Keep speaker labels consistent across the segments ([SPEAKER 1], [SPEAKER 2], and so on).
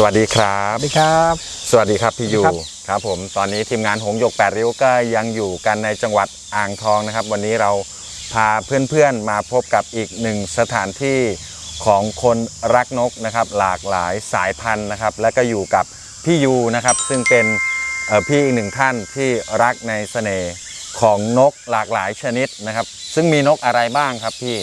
[SPEAKER 1] สวัสดีครับ
[SPEAKER 2] สวัสดีครับ
[SPEAKER 1] สวัสดีครับพี่ยู
[SPEAKER 2] ครับ
[SPEAKER 1] ครับผมตอนนี้ทีมงานหงส์หยกแปดริ้วก็ยังอยู่กันในจังหวัดอ่างทองนะครับ วันนี้เราพาเพื่อนๆมาพบกับอีกหนึ่งสถานที่ของคนรักนกนะครับ หลากหลายสายพันธุ์นะครับ และก็อยู่กับพี่ยูนะครับ ซึ่งเป็นเอ่อพี่อีกหนึ่งท่านที่รักในเสน่ห์ของนกหลากหลายชนิดนะครับ ซึ่งมีนกอะไรบ้างครับพี่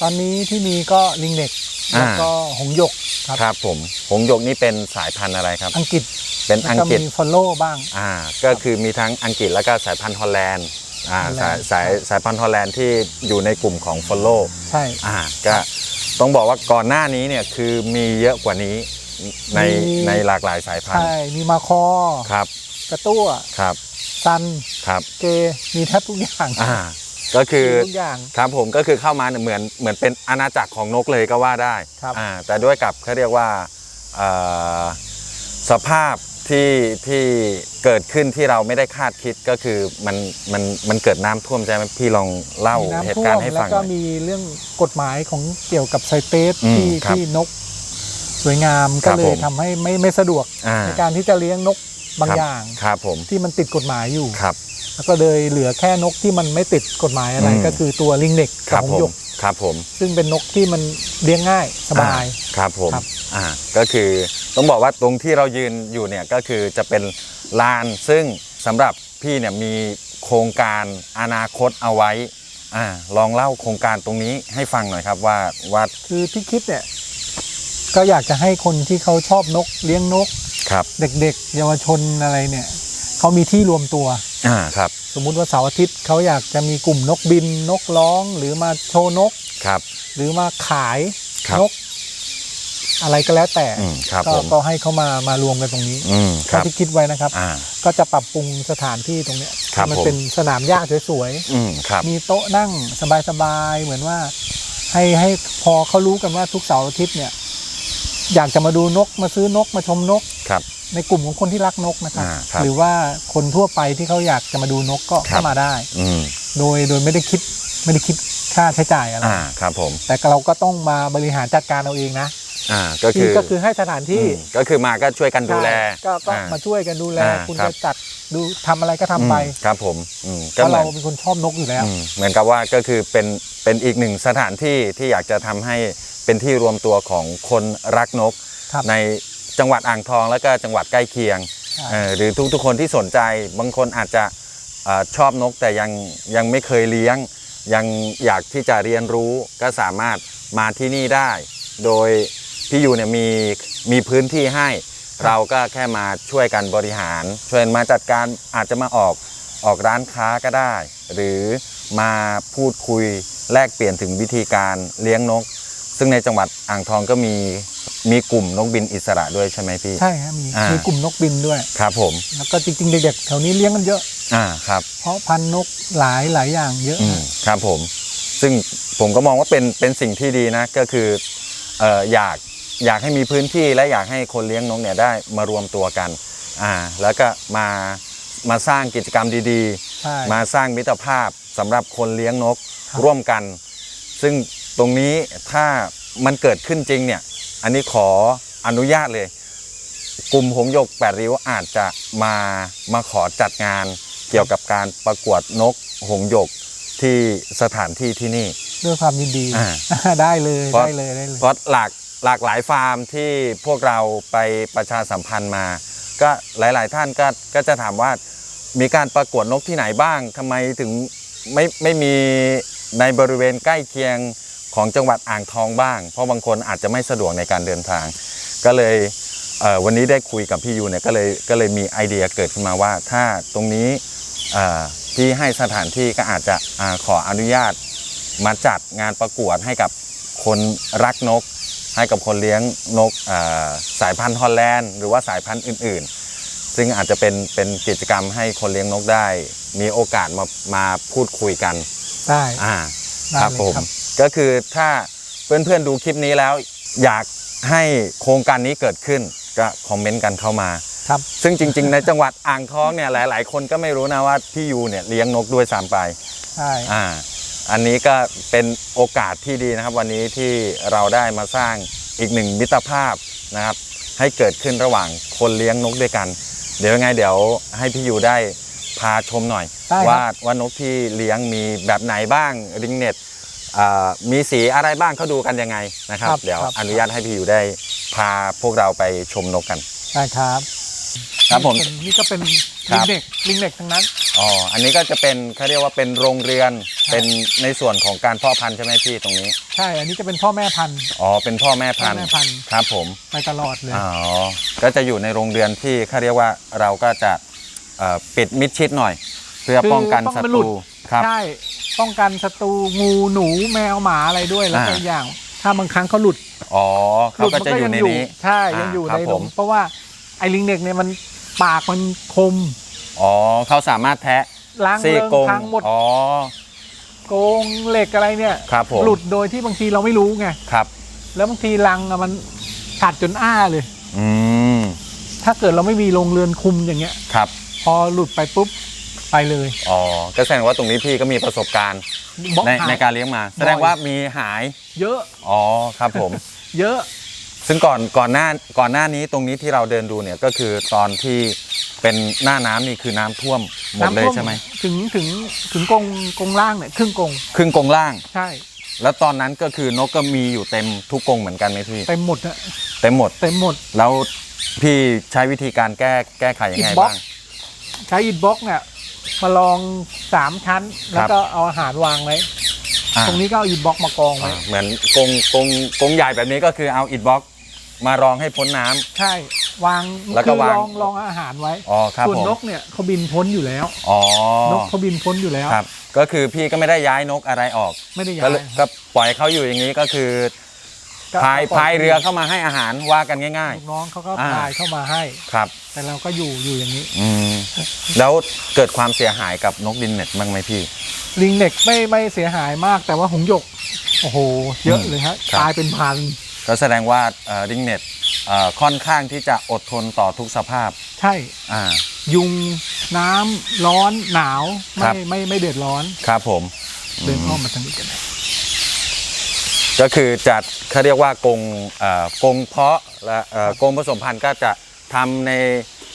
[SPEAKER 2] ตอนนี้ที่มีก็ลิงเน็ก
[SPEAKER 1] อ่า
[SPEAKER 2] แล้วก็หงส์หยกครับ
[SPEAKER 1] ครับผมหงส์หยกนี่เป็นสายพันธุ์อะไรครับ
[SPEAKER 2] อังกฤษ
[SPEAKER 1] เป็น
[SPEAKER 2] แล้ว
[SPEAKER 1] อัง
[SPEAKER 2] ก็
[SPEAKER 1] กฤษ
[SPEAKER 2] มีฟอลโล่บ้าง
[SPEAKER 1] อ่าก็คือมีทั้งอังกฤษแล้วก็สายพันธุ์ฮอลแลนด์อ่า
[SPEAKER 2] ฮอลแล
[SPEAKER 1] สาย
[SPEAKER 2] นด์
[SPEAKER 1] สายสายพันธุ์ฮอลแลนด์ที่อยู่ในกลุ่มของ Follow
[SPEAKER 2] ใช่
[SPEAKER 1] อ่าก็ต้องบอกว่าก่อนหน้านี้เนี่ยคือมีเยอะกว่านี้ใน
[SPEAKER 2] มี
[SPEAKER 1] ในหลากหลายสายพันธุ์
[SPEAKER 2] ใช่มีมาคอ
[SPEAKER 1] ครับ
[SPEAKER 2] กระตั้ว
[SPEAKER 1] ครับ
[SPEAKER 2] ซัน
[SPEAKER 1] ครับ
[SPEAKER 2] เกมีแทบทุกอย่าง
[SPEAKER 1] อ่า ก็คือ
[SPEAKER 2] มีทุกอย่าง
[SPEAKER 1] ครับผมก็คือเข้ามาเนี่ยเหมือนเหมือนเป็นอาณาจักรของนกเลยก็ว่าได้
[SPEAKER 2] ครับ
[SPEAKER 1] อ่าแต่ด้วยกับเขาเรียกว่าเอ่อสภาพที่ที่เกิดขึ้นที่เราไม่ได้คาดคิดก็คือมันมันมันเกิดน้ำท่วมใช่ไหมพี่ลองเล่า
[SPEAKER 2] มี
[SPEAKER 1] เห
[SPEAKER 2] น้ำ
[SPEAKER 1] ตุ
[SPEAKER 2] ท่ว
[SPEAKER 1] การ
[SPEAKER 2] ม
[SPEAKER 1] ณ์ให้
[SPEAKER 2] แล้ว
[SPEAKER 1] ฟังห
[SPEAKER 2] ก็
[SPEAKER 1] น่อย
[SPEAKER 2] มีเรื่องกฎหมายของเกี่ยวกับไซเตส
[SPEAKER 1] อืม
[SPEAKER 2] ที่
[SPEAKER 1] ครับ
[SPEAKER 2] ที่นก สวยงาม
[SPEAKER 1] ครั
[SPEAKER 2] ก็
[SPEAKER 1] บ
[SPEAKER 2] เล
[SPEAKER 1] ผ
[SPEAKER 2] ย
[SPEAKER 1] ม
[SPEAKER 2] ทำให้ไม่ไม่สะดวก
[SPEAKER 1] อ่า
[SPEAKER 2] ในการที่จะเลี้ยงนกบาง
[SPEAKER 1] ครับ
[SPEAKER 2] อย่าง
[SPEAKER 1] ครับผม
[SPEAKER 2] ที่มันติดกฎหมายอยู่
[SPEAKER 1] ครับ
[SPEAKER 2] แล้วก็เลยเหลือแค่นกที่มันไม่ติดกฎหมายอะไร
[SPEAKER 1] อืม
[SPEAKER 2] ก็คือตัวลิงเน็ก
[SPEAKER 1] ครั
[SPEAKER 2] กับบห
[SPEAKER 1] ผ
[SPEAKER 2] งส์หย
[SPEAKER 1] ม
[SPEAKER 2] ก
[SPEAKER 1] ครับผม
[SPEAKER 2] ซึ่งเป็นนกที่มันเลี้ยงง่ายสบาย
[SPEAKER 1] อ่ครับผม
[SPEAKER 2] ครับ
[SPEAKER 1] อ่าก็คือต้องบอกว่าตรงที่เรายืนอยู่เนี่ยก็คือจะเป็นลานซึ่งสำหรับพี่เนี่ยมีโครงการอนาคตเอาไว้อ่าลองเล่าโครงการตรงนี้ให้ฟังหน่อยครับว่าว่า
[SPEAKER 2] คือที่คิดเนี่ยก็อยากจะให้คนที่เขาชอบนกเลี้ยงนก
[SPEAKER 1] ครับ
[SPEAKER 2] เด็กๆ เยาวชนอะไรเนี่ยเขามีที่รวมตัว
[SPEAKER 1] อ่าครับ
[SPEAKER 2] สมมุติว่าเสาร์อาทิตย์เขาอยากจะมีกลุ่มนกบินนกร้องหรือมาโชว์นก
[SPEAKER 1] ครับ
[SPEAKER 2] หรือมาขาย
[SPEAKER 1] ครับ
[SPEAKER 2] นก อะไรก็แล้วแต่
[SPEAKER 1] อืมครับ
[SPEAKER 2] ก็
[SPEAKER 1] ผม
[SPEAKER 2] ก็ให้เขามามารวมกันตรงนี้
[SPEAKER 1] อืมครับ
[SPEAKER 2] ที่คิดไว้นะครับ
[SPEAKER 1] อ่า
[SPEAKER 2] ก็จะปรับปรุงสถานที่ตรงเนี้ย
[SPEAKER 1] ครับ
[SPEAKER 2] ให้มัน
[SPEAKER 1] ผม
[SPEAKER 2] เป็นสนามหญ้าสวย
[SPEAKER 1] อืมครับ
[SPEAKER 2] ๆมีโต๊ะนั่งสบายๆเหมือนว่า ให้ให้พอเขารู้กันว่าทุกเสาร์อาทิตย์เนี่ย อยากจะมาดูนกมาซื้อนกมาชมนก
[SPEAKER 1] ครับ
[SPEAKER 2] ในกลุ่มของคนที่รักนกนะครับ
[SPEAKER 1] อ่าครับ
[SPEAKER 2] หรือว่าคนทั่วไปที่เขาอยากจะมาดูนกก็
[SPEAKER 1] ครับ
[SPEAKER 2] เข้ามาได้
[SPEAKER 1] อืม
[SPEAKER 2] โดยโดยไม่ได้คิดไม่ได้คิดค่าใช้จ่ายอะไร
[SPEAKER 1] อ่าครับผม
[SPEAKER 2] แต่เราก็ต้องมาบริหารจัดการเอาเองนะ
[SPEAKER 1] อ่าก็
[SPEAKER 2] คื
[SPEAKER 1] คืออ
[SPEAKER 2] ก็คือให้สถานที่
[SPEAKER 1] อืมก็คือมาก็ช่วยกันดูแล
[SPEAKER 2] ใช่ก็ก็
[SPEAKER 1] อ่
[SPEAKER 2] มาช่วยกันดูแล
[SPEAKER 1] อ่า
[SPEAKER 2] คุณ
[SPEAKER 1] ครั
[SPEAKER 2] จะ
[SPEAKER 1] บ
[SPEAKER 2] จัดดูทำอะไรก็ทำไป
[SPEAKER 1] อืมครับผมอืม
[SPEAKER 2] เพ
[SPEAKER 1] ก็
[SPEAKER 2] ราะ
[SPEAKER 1] เหมื
[SPEAKER 2] เรา
[SPEAKER 1] อน
[SPEAKER 2] เป็นคนชอบนกอยู่แล้ว
[SPEAKER 1] อืมเหมือนกับว่าก็คือเป็นเป็นอีกหนึ่งสถานที่ที่อยากจะทำให้เป็นที่รวมตัวของคนรักนก
[SPEAKER 2] ครับ
[SPEAKER 1] ใน จังหวัดอ่างทองแล้วก็จังหวัดใกล้เคียง
[SPEAKER 2] ใช่
[SPEAKER 1] เอ่อหรือทุกๆคนที่สนใจบางคนอาจจะเอ่อชอบนกแต่ยังยังไม่เคยเลี้ยง ยังอยากที่จะเรียนรู้ก็สามารถมาที่นี่ได้ โดยพี่ยูเนี่ยมีมีพื้นที่ให้ เราก็แค่มาช่วยกันบริหาร ช่วยมาจัดการอาจจะมาออกออกร้านค้าก็ได้ หรือมาพูดคุยแลกเปลี่ยนถึงวิธีการเลี้ยงนก ซึ่งในจังหวัดอ่างทองก็มี มีกลุ่มนกบินอิสระด้วยใช่ไหมพี่
[SPEAKER 2] ใช่ฮะมี
[SPEAKER 1] อ่ามี
[SPEAKER 2] มีกลุ่มนกบินด้วย
[SPEAKER 1] ครับผม
[SPEAKER 2] แล้วก็จริงๆเด็กๆแถวนี้เลี้ยงกันเยอะ
[SPEAKER 1] อ่าครับ
[SPEAKER 2] เพราะพันธุ์นกหลายหลายอย่างเยอะ
[SPEAKER 1] อืมครับผม ซึ่งผมก็มองว่าเป็นเป็นสิ่งที่ดีนะก็คือเอ่ออยากอยากให้มีพื้นที่และอยากให้คนเลี้ยงนกเนี่ยได้มารวมตัวกันอ่าแล้วก็มามาสร้างกิจกรรมดี
[SPEAKER 2] ใช่
[SPEAKER 1] ๆ มาสร้างมิตรภาพสำหรับคนเลี้ยงนก
[SPEAKER 2] ครับ
[SPEAKER 1] ร่วมกัน ซึ่งตรงนี้ถ้ามันเกิดขึ้นจริงเนี่ย อันนี้ขออนุญาตเลย กลุ่มหงส์หยกแปดริ้วอาจจะมามาขอจัดงานเกี่ยวกับการประกวดนกหงส์หยกที่สถานที่ที่นี่
[SPEAKER 2] ด้วยความยินดี
[SPEAKER 1] อ่า
[SPEAKER 2] ได้เลย
[SPEAKER 1] เพราะ
[SPEAKER 2] ได้เลยได้เลย
[SPEAKER 1] เพราะหลากหลากหลายฟาร์มที่พวกเราไปประชาสัมพันธ์มา ก็หลาย ๆ ท่านก็ก็จะถามว่ามีการประกวดนกที่ไหนบ้างทำไมถึงไม่ไม่มีในบริเวณใกล้เคียง ของจังหวัดอ่างทองบ้าง เพราะบางคนอาจจะไม่สะดวกในการเดินทาง ก็เลยเอ่อวันนี้ได้คุยกับพี่ยูเนี่ยก็เลยก็เลยมีไอเดียเกิดขึ้นมาว่า ถ้าตรงนี้เอ่อพี่ให้สถานที่ก็อาจจะอาขออนุญาตมาจัดงานประกวดให้กับคนรักนก ให้กับคนเลี้ยงนกเอ่อสายพันธุ์ฮอลแลนด์หรือว่าสายพันธุ์อื่น ๆ ซึ่งอาจจะเป็นเป็นกิจกรรมให้คนเลี้ยงนกได้ มีโอกาสมามาพูดคุยกัน
[SPEAKER 2] ได้
[SPEAKER 1] อ่า
[SPEAKER 2] ได้
[SPEAKER 1] ครับ
[SPEAKER 2] เลย
[SPEAKER 1] ผม
[SPEAKER 2] ครับ
[SPEAKER 1] ก็คือถ้าเพื่อนๆดูคลิปนี้แล้ว อยากให้โครงการนี้เกิดขึ้นก็คอมเมนต์กันเข้ามา
[SPEAKER 2] ครับ
[SPEAKER 1] ซึ่งจริง ๆ ในจังหวัดอ่างทองเนี่ยหลาย ๆ คนก็ไม่รู้นะว่าพี่ยูเนี่ยเลี้ยงนกด้วยสามไป
[SPEAKER 2] ใช่
[SPEAKER 1] อ่าอันนี้ก็เป็นโอกาสที่ดีนะครับ วันนี้ที่เราได้มาสร้างอีกหนึ่งมิตรภาพนะครับ ให้เกิดขึ้นระหว่างคนเลี้ยงนกด้วยกัน เดี๋ยวยังไงเดี๋ยวให้พี่ยูได้พาชมหน่อย
[SPEAKER 2] ได้ครับ
[SPEAKER 1] ว่าว่านกที่เลี้ยงมีแบบไหนบ้างริงเน็ต มีสีอะไรบ้างเขาดูกันยังไงนะครับเดี๋ยวอนุญาตให้พี่ยูได้พาพวกเราไปชมนกกัน
[SPEAKER 2] ได้ครับ
[SPEAKER 1] ครับผม
[SPEAKER 2] นี่ก็เป็น
[SPEAKER 1] ครั
[SPEAKER 2] ลิง
[SPEAKER 1] บ
[SPEAKER 2] เด็กลิงเด็กทั้งนั้น
[SPEAKER 1] อ๋อ อันนี้ก็จะเป็นเขาเรียกว่าเป็นโรงเรือน
[SPEAKER 2] ครับ
[SPEAKER 1] เป็นในส่วนของการเพาะพันธุ์ใช่ไหมพี่ตรงนี้
[SPEAKER 2] ใช่ อันนี้จะเป็นพ่อแม่พันธุ์
[SPEAKER 1] อ๋อ เป็นพ่อแม่พันธุ์
[SPEAKER 2] พ่อแม่พันธุ์
[SPEAKER 1] ครับผม
[SPEAKER 2] ไปตลอดเลย
[SPEAKER 1] อ๋อ ก็จะอยู่ในโรงเรือนที่เขาเรียกว่าเราก็จะเอ่อปิดมิดชิดหน่อย เพื่อ
[SPEAKER 2] คือ
[SPEAKER 1] ป้องกัน
[SPEAKER 2] ป้อง
[SPEAKER 1] ศั
[SPEAKER 2] ไม่
[SPEAKER 1] ต
[SPEAKER 2] หลุด
[SPEAKER 1] รู ครับ
[SPEAKER 2] ใช่ป้องกันศัตรูงูหนูแมวหมาอะไรด้วยแล้วก็
[SPEAKER 1] อ่า
[SPEAKER 2] อีกอย่าง ถ้าบางครั้งเขาหลุด
[SPEAKER 1] อ๋อ
[SPEAKER 2] ห
[SPEAKER 1] เขา
[SPEAKER 2] ลุด
[SPEAKER 1] ก็
[SPEAKER 2] มั
[SPEAKER 1] จะอยู่ในนี้
[SPEAKER 2] ใช่
[SPEAKER 1] อ่า
[SPEAKER 2] ยังอยู่
[SPEAKER 1] ครับ
[SPEAKER 2] ใน
[SPEAKER 1] ผ
[SPEAKER 2] ล
[SPEAKER 1] ม
[SPEAKER 2] มเพราะว่าไอ้ลิงเด็กเนี่ยมันปากมันคม
[SPEAKER 1] อ๋อเขาสามารถแทะ
[SPEAKER 2] ล้าง
[SPEAKER 1] ซี่
[SPEAKER 2] เริง
[SPEAKER 1] กรง
[SPEAKER 2] พังหมด
[SPEAKER 1] อ๋อ
[SPEAKER 2] โกงเหล็กอะไรเนี่ย
[SPEAKER 1] ครับผม
[SPEAKER 2] หลุดโดยที่บางทีเราไม่รู้ไง
[SPEAKER 1] ครับ
[SPEAKER 2] แล้วบางทีรังอะมันขาดจนอ้าเลย
[SPEAKER 1] อืม
[SPEAKER 2] ถ้าเกิดเราไม่มีโรงเรือนคุมอย่างเงี้ย
[SPEAKER 1] ครับ
[SPEAKER 2] พอหลุดไปปุ๊บ ไปเลย
[SPEAKER 1] อ๋อก็แสดงว่าตรงนี้พี่ก็มีประสบการณ์
[SPEAKER 2] บล็อก
[SPEAKER 1] ใน
[SPEAKER 2] หาย
[SPEAKER 1] ในการเลี้ยงมา แสดงว่ามีหาย
[SPEAKER 2] เยอะ
[SPEAKER 1] อ๋อครับผม
[SPEAKER 2] เยอะ
[SPEAKER 1] ซึ่งก่อนก่อนหน้าก่อนหน้านี้ตรงนี้ที่เราเดินดูเนี่ยก็คือตอนที่เป็นหน้าน้ำนี่คือน้ำท่วมหมดเลย
[SPEAKER 2] น้ำท่ว
[SPEAKER 1] ใช่ไหม
[SPEAKER 2] ถึงถึงถึงกรงกรงล่างเนี่ยครึ่งกรง
[SPEAKER 1] ครึ่งกรงล่าง
[SPEAKER 2] ใช่
[SPEAKER 1] แล้วตอนนั้นก็คือนกก็มีอยู่เต็มทุกกรงเหมือนกันไหมพี่
[SPEAKER 2] เต็มหมดอะ
[SPEAKER 1] เต็มหมด
[SPEAKER 2] เต็มหมด
[SPEAKER 1] แล้วพี่ใช้วิธีการแก้แก้ไขยังไง
[SPEAKER 2] อิฐบล็อก
[SPEAKER 1] บ้าง
[SPEAKER 2] ใช้อินบ็อกเนี่ย มาลองสามชั้น แล้วก็เอาอาหารวางไว้
[SPEAKER 1] อ่า
[SPEAKER 2] ตรงนี้ก็เอาอินบ็อกมากองไว้
[SPEAKER 1] อ่าเหมือนกรงกรงกรงใหญ่แบบนี้ก็คือเอาอิฐบล็อกมารองให้พ้นน้ำ
[SPEAKER 2] ใช่ วาง
[SPEAKER 1] แล้วก็
[SPEAKER 2] คือ
[SPEAKER 1] วาง
[SPEAKER 2] ลองลองอาหารไว้
[SPEAKER 1] อ๋อครับ
[SPEAKER 2] ส่วน
[SPEAKER 1] ผม
[SPEAKER 2] นกเนี่ยเขาบินพ้นอยู่แล้ว
[SPEAKER 1] อ๋อน
[SPEAKER 2] กเขาบินพ้นอยู่แล้ว
[SPEAKER 1] ครับ ก็คือพี่ก็ไม่ได้ย้ายนกอะไรออก
[SPEAKER 2] ไม่ได้ย้า
[SPEAKER 1] ก็
[SPEAKER 2] ย
[SPEAKER 1] เลยก็ปล่อยเขาอยู่อย่างนี้ก็คือ
[SPEAKER 2] ก็
[SPEAKER 1] พาย
[SPEAKER 2] ก็ปล่
[SPEAKER 1] พายเรือเข้ามาให้อาหารว่ากันง่าย
[SPEAKER 2] ลูกน้องเขาก็
[SPEAKER 1] อ่า
[SPEAKER 2] พายเข้ามาให้
[SPEAKER 1] ๆ ครับ
[SPEAKER 2] แต่เราก็อยู่อยู่อย่างนี้
[SPEAKER 1] อืมแล้วเกิดความเสียหายกับนกดินเน็ตบ้างไหมพี่
[SPEAKER 2] ลิงเน็กไม่ไม่เสียหายมาก แต่ว่าหงส์หยก โอ้โห เยอะเลยฮะ
[SPEAKER 1] ครับ
[SPEAKER 2] ตายเป็นพัน
[SPEAKER 1] ก็แสดงว่าดิงเน็ตค่อนข้างที่จะอดทนต่อทุกสภาพ
[SPEAKER 2] ใช่
[SPEAKER 1] อ่า
[SPEAKER 2] ยุงน้ำร้อนหนาว
[SPEAKER 1] ครั
[SPEAKER 2] ไม่
[SPEAKER 1] บ
[SPEAKER 2] ไม่ไม่เดือดร้อน
[SPEAKER 1] ครับผม
[SPEAKER 2] เดิน
[SPEAKER 1] อื
[SPEAKER 2] เข้ามมาทางนี้กันนะ
[SPEAKER 1] ก็คือจัดเขาเรียกว่ากรงเอ่อกรงเพาะและเอ่อกรงผสมพันธุ์ก็จะทำใน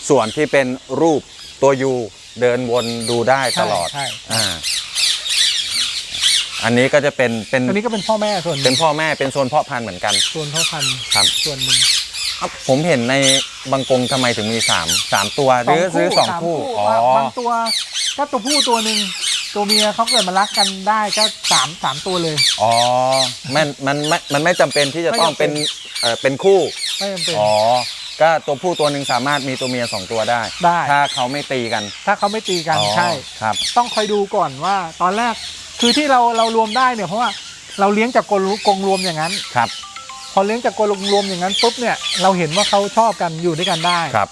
[SPEAKER 1] ส่วนที่เป็นรูปตัวยูเดินวนดูได้ตลอด
[SPEAKER 2] ใช่
[SPEAKER 1] อ่าอันนี้ก็จะเป็นเป็น
[SPEAKER 2] อันนี้ก็เป็นพ่อแม่ส่วนห
[SPEAKER 1] เป็
[SPEAKER 2] นึ่
[SPEAKER 1] น
[SPEAKER 2] ง
[SPEAKER 1] พ่อแม่เป็นโซนเพาะพันธุ์เหมือนกัน
[SPEAKER 2] ส่วนพ่อพันธุ์
[SPEAKER 1] ครับ
[SPEAKER 2] ส่วนหนึ่ง
[SPEAKER 1] ครับผมเห็นในบางกรงทำไมถึงมีสามสามตัวหรือหรือสองา
[SPEAKER 2] ม
[SPEAKER 1] คู่อ๋อ
[SPEAKER 2] บางตัวก็ตัวผู้ตัวหนึ่ง ตัวเมียเขาเกิดมารักกันได้ก็สามสามตัวเลย
[SPEAKER 1] อ๋อมันมันมันมันไม่จำเป็นที่จะต้อง
[SPEAKER 2] ไม่จำเป็
[SPEAKER 1] เป็นนเอ่อเป็นคู่
[SPEAKER 2] ไม่จำเป็น
[SPEAKER 1] อ๋อ ก็ตัวผู้ตัวหนึ่งสามารถมีตัวเมียสองตัวได้
[SPEAKER 2] ได้
[SPEAKER 1] ถ้าเขาไม่ตีกัน
[SPEAKER 2] ถ้าเขาไม่ตีกัน
[SPEAKER 1] อ๋อ
[SPEAKER 2] ใช่
[SPEAKER 1] ครับ
[SPEAKER 2] ต้องคอยดูก่อนว่าตอนแรกคือที่เราเรารวมได้เนี่ยเพราะว่าเราเลี้ยงจากกรงกรงรวมอย่างนั้น
[SPEAKER 1] ครับ
[SPEAKER 2] พอเลี้ยงจากกรงรวมอย่างนั้นปุ๊บเนี่ยเราเห็นว่าเขาชอบกันอยู่ด้วยกันได้
[SPEAKER 1] ครับ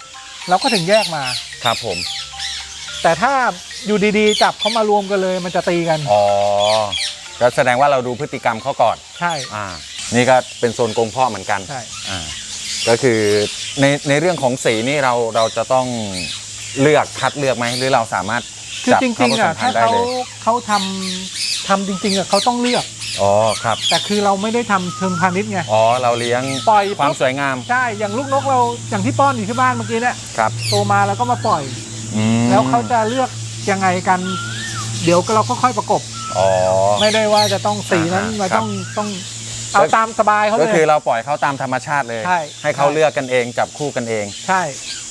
[SPEAKER 2] เราก็ถึงแยกมา
[SPEAKER 1] ครับผม
[SPEAKER 2] แต่ถ้าอยู่ดีๆ จับเขามารวมกันเลยมันจะตีกัน
[SPEAKER 1] อ๋อก็แสดงว่าเราดูพฤติกรรมเขาก่อน
[SPEAKER 2] ใช่
[SPEAKER 1] อ่านี่ก็เป็นโซนกรงพ่อเหมือนกัน
[SPEAKER 2] ใช่
[SPEAKER 1] อ่าก็คือในในเรื่องของสีนี่เราเราจะต้องเลือกคัดเลือกไหมหรือเราสามารถ
[SPEAKER 2] คือ
[SPEAKER 1] จับ
[SPEAKER 2] จ
[SPEAKER 1] เข้า
[SPEAKER 2] ริง
[SPEAKER 1] ผ
[SPEAKER 2] ๆ
[SPEAKER 1] ส
[SPEAKER 2] อะ
[SPEAKER 1] มพัน
[SPEAKER 2] ถ้า
[SPEAKER 1] ธุ์ได้
[SPEAKER 2] เขา
[SPEAKER 1] เลย
[SPEAKER 2] เขาทำทำจริงๆอะเขาต้องเลือก
[SPEAKER 1] อ๋อครับ
[SPEAKER 2] แต่คือเราไม่ได้ทำเชิงพาณิชย์ไง
[SPEAKER 1] อ๋อเราเลี้ยง
[SPEAKER 2] ปล่อย
[SPEAKER 1] ความ
[SPEAKER 2] ปุ๊บ
[SPEAKER 1] สวยงาม
[SPEAKER 2] ใช่ อย่างลูกนกเราอย่างที่ป้อนอยู่ที่บ้านเมื่อกี้เนี่ย
[SPEAKER 1] ครับ
[SPEAKER 2] โตมาแล้วก็มาปล่อย
[SPEAKER 1] อืม
[SPEAKER 2] แล้วเขาจะเลือกยังไงกัน เดี๋ยวเราก็ค่อยประกบ
[SPEAKER 1] อ๋อ
[SPEAKER 2] ไม่ได้ว่าจะต้องสีนั้น
[SPEAKER 1] อ่าฮะ
[SPEAKER 2] มา
[SPEAKER 1] ครับ
[SPEAKER 2] ต้องต้องเอา
[SPEAKER 1] ก็
[SPEAKER 2] ตามสบายเขา
[SPEAKER 1] ก็
[SPEAKER 2] เลย
[SPEAKER 1] คือเราปล่อยเขาตามธรรมชาติเลย
[SPEAKER 2] ใช่
[SPEAKER 1] เขา
[SPEAKER 2] ใช่
[SPEAKER 1] เลือกกันเองจับคู่กันเอง
[SPEAKER 2] ใช่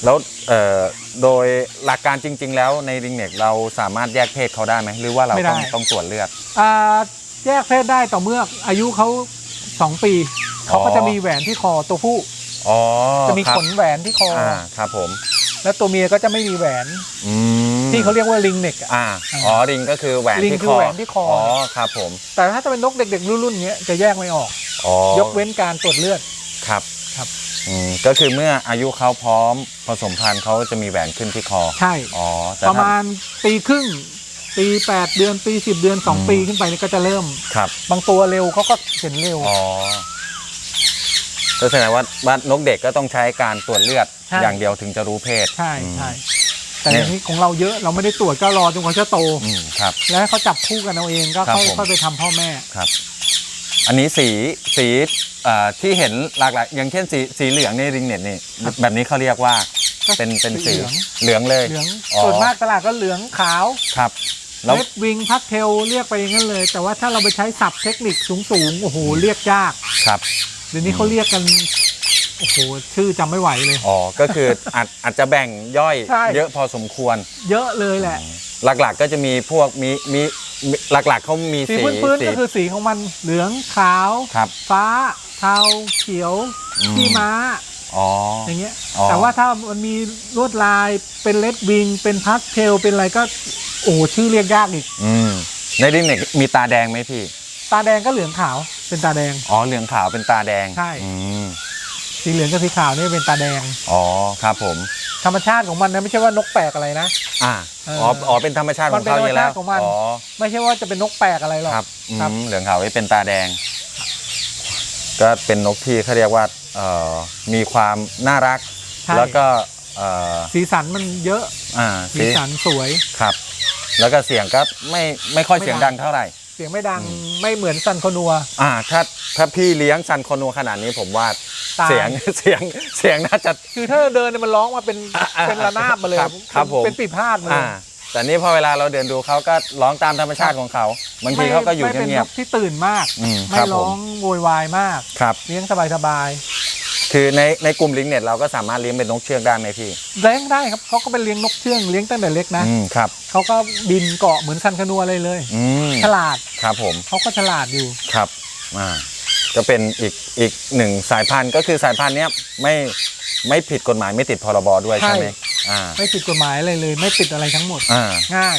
[SPEAKER 1] แล้วเอ่อโดยหลักการจริง ๆ แล้วในริงเน็กเราสามารถแยกเพศเขาได้ไหมหรือว่าเราต้องต้องตรวจเลือด
[SPEAKER 2] อ่าแยกเพศได้ต่อเมื่ออายุเขาสองปีเขาก็จะมีแหวนที่คอตัวผู้
[SPEAKER 1] อ๋อ
[SPEAKER 2] จะมี
[SPEAKER 1] ครับ
[SPEAKER 2] ขนแหวนที่คออ
[SPEAKER 1] อ่าครับผม
[SPEAKER 2] แล้วตัวเมียก็จะไม่มีแหวน
[SPEAKER 1] อืม
[SPEAKER 2] ที่เขาเรียกว่าลิงเน็กอะ
[SPEAKER 1] อ่าอ๋อริงก็คือแหวน
[SPEAKER 2] ริง
[SPEAKER 1] ที่
[SPEAKER 2] คื
[SPEAKER 1] ค
[SPEAKER 2] อ
[SPEAKER 1] อ
[SPEAKER 2] แหวนที่คออ๋
[SPEAKER 1] อ๋อครับผม
[SPEAKER 2] แต่ถ้าจะเป็นนกเด็กๆรุ่นๆเงี้ยจะแยกไม่ออก
[SPEAKER 1] อ๋อย
[SPEAKER 2] กเว้นการตรวจเลือด
[SPEAKER 1] ครับ
[SPEAKER 2] ครับ
[SPEAKER 1] อืมก็คือเมื่ออายุเขาพร้อมผสมพันธุ์เขาจะมีแหวนขึ้นที่คอ
[SPEAKER 2] ใช่
[SPEAKER 1] อ๋อแต่
[SPEAKER 2] ประ
[SPEAKER 1] ถ้า
[SPEAKER 2] มาณปีครึ่ง ปีแปดเดือนปีสิบเดือนสอง
[SPEAKER 1] อืม
[SPEAKER 2] ปีขึ้นไปนี่ก็จะเริ่ม
[SPEAKER 1] ครับ
[SPEAKER 2] บางตัวเร็วเขาก็เห็นเร็ว
[SPEAKER 1] อ๋อ ก็แสดงว่าว่านกเด็กก็ต้องใช้การตรวจเลือด
[SPEAKER 2] ใช่
[SPEAKER 1] อย่างเดียวถึงจะรู้เพศ
[SPEAKER 2] ใช่
[SPEAKER 1] อืม
[SPEAKER 2] ใช่แต่อย่างนี้ของเราเยอะเราไม่ได้ตรวจก็รอจนกว่าจะโต
[SPEAKER 1] อืมครับ
[SPEAKER 2] แล้วให้เขาจับคู่กันเอาเองก็
[SPEAKER 1] ครับ
[SPEAKER 2] ค่อย
[SPEAKER 1] ผม
[SPEAKER 2] ค่อยไปทำพ่อแม่
[SPEAKER 1] ครับ อันนี้สีสีเอ่อที่เห็นหลากหลายอย่างเช่นสีสีเหลืองในริงเน็ตนี่แบบนี้เขาเรียกว่า
[SPEAKER 2] ก็
[SPEAKER 1] เป็นเป็นสี
[SPEAKER 2] เหลือง
[SPEAKER 1] เหลืองเลย
[SPEAKER 2] เหลือง
[SPEAKER 1] อ๋อ
[SPEAKER 2] ส่วนมากตลาดก็เหลืองขาว
[SPEAKER 1] ครับแล้ว
[SPEAKER 2] เลดวิงพักเทลเรียกไปอย่างนั้นเลย แต่ว่าถ้าเราไปใช้ศัพท์เทคนิคสูงๆโอ้โหเรียกยาก
[SPEAKER 1] ครับ
[SPEAKER 2] เดี๋ยวนี้เขาเรียกกันโอ้โหชื่อจำไม่ไหวเลย
[SPEAKER 1] อ๋อ ก็คืออาจอาจจะแบ่งย่อย
[SPEAKER 2] ใช่
[SPEAKER 1] เยอะพอสมควร
[SPEAKER 2] เยอะเลยแหละ
[SPEAKER 1] หลักๆก็จะมีพวกมีมีมีหลักๆเขามี
[SPEAKER 2] สี
[SPEAKER 1] สี
[SPEAKER 2] พื้นๆ
[SPEAKER 1] สี
[SPEAKER 2] ก็คือสีของมันเหลืองขาว
[SPEAKER 1] ครับ
[SPEAKER 2] ฟ้า เทาเขียว
[SPEAKER 1] อืม
[SPEAKER 2] ขี้ม้า
[SPEAKER 1] อ๋อ
[SPEAKER 2] อย่างเงี้ย
[SPEAKER 1] อ๋อ
[SPEAKER 2] แต่ว่าถ้ามันมีลวดลายเป็นเลดวิง เป็นพัสเทลเป็นอะไรก็ โอ้โหชื่อเรียกยากอีก
[SPEAKER 1] อืมในริงเน็ตมีตาแดงไหมพี่
[SPEAKER 2] ตาแดงก็เหลืองขาวเป็นตาแดง
[SPEAKER 1] อ๋อเหลืองขาวเป็นตาแดง
[SPEAKER 2] ใช่
[SPEAKER 1] อืม
[SPEAKER 2] สีเหลืองกับสีขาวนี่เป็นตาแดง
[SPEAKER 1] อ๋อครับผม
[SPEAKER 2] ธรรมชาติของมันนะไม่ใช่ว่านกแปลกอะไรนะ
[SPEAKER 1] อ่า
[SPEAKER 2] เออ
[SPEAKER 1] อ๋ออ๋อเป็นธรรมชาติข
[SPEAKER 2] มั
[SPEAKER 1] อนง
[SPEAKER 2] เป็น
[SPEAKER 1] เขาอยู่แล้ว
[SPEAKER 2] ธรรมชาติของมัน
[SPEAKER 1] อ๋อ
[SPEAKER 2] ไม่ใช่ว่าจะเป็นนกแปลกอะไรหรอก
[SPEAKER 1] ครับอืม
[SPEAKER 2] ครับ
[SPEAKER 1] เหลืองขาวไว้เป็นตาแดง ก็เป็นนกที่เขาเรียกว่าเอ่อมีความน่ารัก
[SPEAKER 2] ใช่
[SPEAKER 1] แล้วก็เอ่อ
[SPEAKER 2] สีสันมันเยอะ
[SPEAKER 1] อ่า
[SPEAKER 2] สีสันสวย
[SPEAKER 1] ครับ แล้วก็เสียงก็ไม่ไม่ค่อย
[SPEAKER 2] ไม่
[SPEAKER 1] เสียง
[SPEAKER 2] ดั
[SPEAKER 1] ดั
[SPEAKER 2] ง
[SPEAKER 1] งเท่าไหร่
[SPEAKER 2] เสียงไม่ดังไม่เหมือนซันโคนัว
[SPEAKER 1] อ่าถ้าถ้าพี่เลี้ยงซันโคโนขนาดนี้ผมว่า
[SPEAKER 2] ตาย
[SPEAKER 1] เสียงเสียงเสียงน่าจะ
[SPEAKER 2] คือถ้าเดินเนี่ยมันร้องมาเป็น
[SPEAKER 1] อะอะ
[SPEAKER 2] เป็นระนาบมาเลย
[SPEAKER 1] ครับครับผม
[SPEAKER 2] เป็นปีพาดมาเล
[SPEAKER 1] อ่ายแต่นี่พอเวลาเราเดินดูเขาก็ร้องตามธรรมชาติของเขาบางทีเขาก็อยู่
[SPEAKER 2] ไม่เป็น
[SPEAKER 1] เงีย
[SPEAKER 2] น
[SPEAKER 1] บ
[SPEAKER 2] กที่ตื่นมาก
[SPEAKER 1] อืม
[SPEAKER 2] ไม่
[SPEAKER 1] ครับผม
[SPEAKER 2] ร้องโวยวายมาก
[SPEAKER 1] ๆครับ
[SPEAKER 2] เลี้ยงสบาย
[SPEAKER 1] คือในในกลุ่มลิงเน็ตเราก็สามารถเลี้ยงเป็นนกเชือกได้ไหมพี่
[SPEAKER 2] ๆเลี้ยงได้ครับเขาก็เป็นเลี้ยงนกเชื่องเลี้ยงตั้งแต่เล็กนะ
[SPEAKER 1] อืมครับ
[SPEAKER 2] เขาก็บินเกาะเหมือนซันคนัวเลยเลย
[SPEAKER 1] อืม
[SPEAKER 2] ฉลาด
[SPEAKER 1] ครับผม
[SPEAKER 2] เขาก็ฉลาดอยู่
[SPEAKER 1] ครับอ่าก็เป็นอีกอีกหนึ่งสายพันธุ์ก็คือสายพันธุ์เนี้ยไม่ไม่ผิดกฎหมายไม่ติดพรบด้วย
[SPEAKER 2] ใช่
[SPEAKER 1] ใช่ไหมอ่า
[SPEAKER 2] ไม่ผิดกฎหมายอะไรเลย ไม่ติดอะไรทั้งหมด
[SPEAKER 1] อ่า
[SPEAKER 2] ง่าย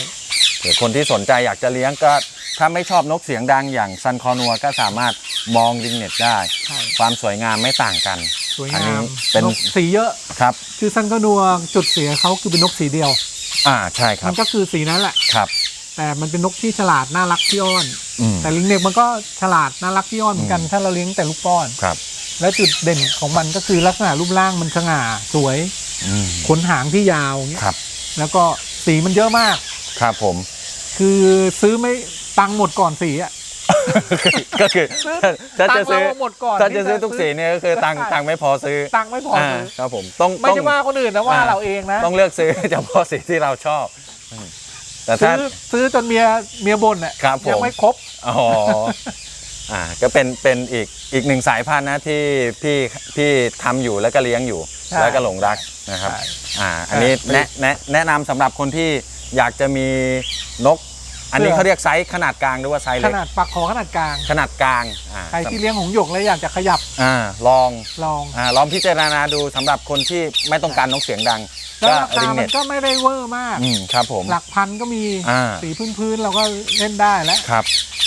[SPEAKER 1] หรือคนที่สนใจอยากจะเลี้ยงก็ถ้าไม่ชอบนกเสียงดังอย่างซันคอนัวก็สามารถมองลิงเน็ตได้
[SPEAKER 2] ใช่
[SPEAKER 1] ความสวยงามไม่ต่างกัน
[SPEAKER 2] สวย
[SPEAKER 1] อัน
[SPEAKER 2] งา
[SPEAKER 1] นี้
[SPEAKER 2] ม
[SPEAKER 1] เป็น
[SPEAKER 2] นกสีเยอะ
[SPEAKER 1] ครับ
[SPEAKER 2] คือซันคนัวจุดเสียเขาคือเป็นนกสีเดียว
[SPEAKER 1] อ่าใช่ครั
[SPEAKER 2] มั
[SPEAKER 1] บ
[SPEAKER 2] นก็คือสีนั้นแหละ
[SPEAKER 1] ครับ
[SPEAKER 2] แต่มันเป็นนกที่ฉลาดน่ารักที่อ้อน
[SPEAKER 1] อืม
[SPEAKER 2] แต่ลิงเน็กมันก็ฉลาดน่ารักที่อ้อนเหมือนกัน
[SPEAKER 1] อืม
[SPEAKER 2] ถ้าเราเลี้ยงแต่ลูกป้อน
[SPEAKER 1] ครับ
[SPEAKER 2] แล้วจุดเด่นของมันก็คือลักษณะรูปร่างมันสง่าสวย
[SPEAKER 1] อืม
[SPEAKER 2] ขนหางที่ยาวอย่างเงี้ย
[SPEAKER 1] ครับ
[SPEAKER 2] แล้วก็สีมันเยอะมาก
[SPEAKER 1] ครับผม
[SPEAKER 2] คือซื้อไม่ตังค์หมดก่อนสีอะ
[SPEAKER 1] ก็คือ
[SPEAKER 2] ซื้อ
[SPEAKER 1] ถ้า
[SPEAKER 2] ตั
[SPEAKER 1] จะ
[SPEAKER 2] งค์
[SPEAKER 1] ซื้อ
[SPEAKER 2] เราหมดก่อน
[SPEAKER 1] ถ้า
[SPEAKER 2] ที่
[SPEAKER 1] จะซื้อทุกสีเนี่ยก็คือตังค์
[SPEAKER 2] ใช่
[SPEAKER 1] ตังค์ไม่พอซื้อ
[SPEAKER 2] ตังค์ไม่พอ
[SPEAKER 1] อ่า
[SPEAKER 2] ซื้อ
[SPEAKER 1] ครับผมต้อง
[SPEAKER 2] ไม่
[SPEAKER 1] ต้อง
[SPEAKER 2] ใช่ว่าคนอื่นนะว่า
[SPEAKER 1] อ่า
[SPEAKER 2] เราเองนะ
[SPEAKER 1] ต้องเลือกซื้อเฉพาะสีที่เราชอบอืมแต่ถ้า
[SPEAKER 2] ซื้อซื้อจนเมียเมียบ่นอะ
[SPEAKER 1] ครับผม
[SPEAKER 2] ยังไม่ครบ
[SPEAKER 1] อ๋ออ่าก็เป็นเป็นอีกอีกหนึ่งสายพันธุ์นะที่พี่พี่ทำอยู่แล้วก็เลี้ยงอยู่
[SPEAKER 2] ใช่
[SPEAKER 1] แล้วก็หลงรักนะครับ
[SPEAKER 2] ใช่
[SPEAKER 1] อ่าอันนี้
[SPEAKER 2] ใช่
[SPEAKER 1] แนะแนะแนะนำสำหรับคนที่อยากจะมีนก อันนี้
[SPEAKER 2] เพื่อ
[SPEAKER 1] เขาเรียกไซส์ขนาดกลางหรือว่าไซส์
[SPEAKER 2] ข
[SPEAKER 1] เล็ก
[SPEAKER 2] นาดปักคอขนาดกลาง
[SPEAKER 1] ขนาดกลางอ่า
[SPEAKER 2] ใครที่เลี้ยงหงส์หยกแล้วอยากจะขยับ
[SPEAKER 1] อ่าลอง
[SPEAKER 2] ลอง
[SPEAKER 1] อ่าลองพิจารณาดูสำหรับคนที่ไม่ต้องการนกเสียงดัง
[SPEAKER 2] แล้ว
[SPEAKER 1] ก็
[SPEAKER 2] ราคา
[SPEAKER 1] ริง
[SPEAKER 2] มั
[SPEAKER 1] เน็
[SPEAKER 2] น
[SPEAKER 1] ต
[SPEAKER 2] ก็ไม่ได้เวอร์มาก
[SPEAKER 1] อืมครับผม
[SPEAKER 2] หลักพันก็มี
[SPEAKER 1] อ่า
[SPEAKER 2] สีพื้นๆเราก็เล่นได้แล้ว
[SPEAKER 1] ครับ